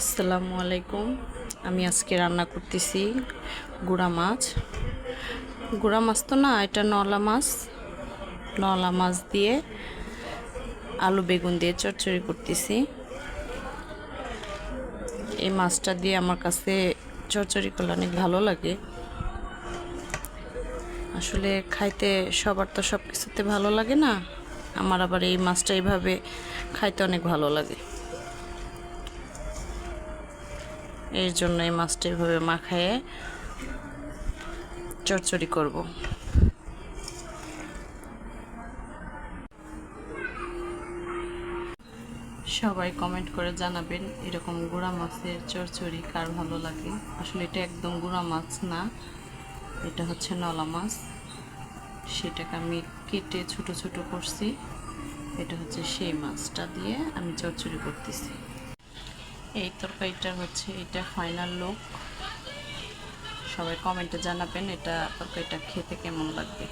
আসসালামু আলাইকুম। আমি আজকে রান্না করতেছি গুড়া মাছ। গুড়া মাছ তো না, এটা নলা মাছ। নলা মাছ দিয়ে আলু বেগুন দিয়ে চচ্চড়ি করতেছি। এই মাছটা দিয়ে আমার কাছে চচ্চড়ি করলে অনেক ভালো লাগে। আসলে খাইতে সবার তো সব কিছুতে ভালো লাগে না, আমার আবার এই মাছটা এইভাবে খাইতে অনেক ভালো লাগে। এর জন্য এই মাছটা এভাবে মাখায়ে চচ্চড়ি করব। সবাই কমেন্ট করে জানাবেন এরকম গুঁড়া মাছের চচ্চড়ি কার ভালো লাগে। আসলে এটা একদম গুঁড়া মাছ না, এটা হচ্ছে নলা মাছ। সেটাকে আমি কেটে ছোট ছোট করছি। এটা হচ্ছে সেই মাছটা দিয়ে আমি চচ্চড়ি করতেছি। এই তরকারিটা হচ্ছে এটা ফাইনাল লুক সবাই কমেন্টে জানাবেন এটা তরকারিটা খেতে কেমন লাগবে।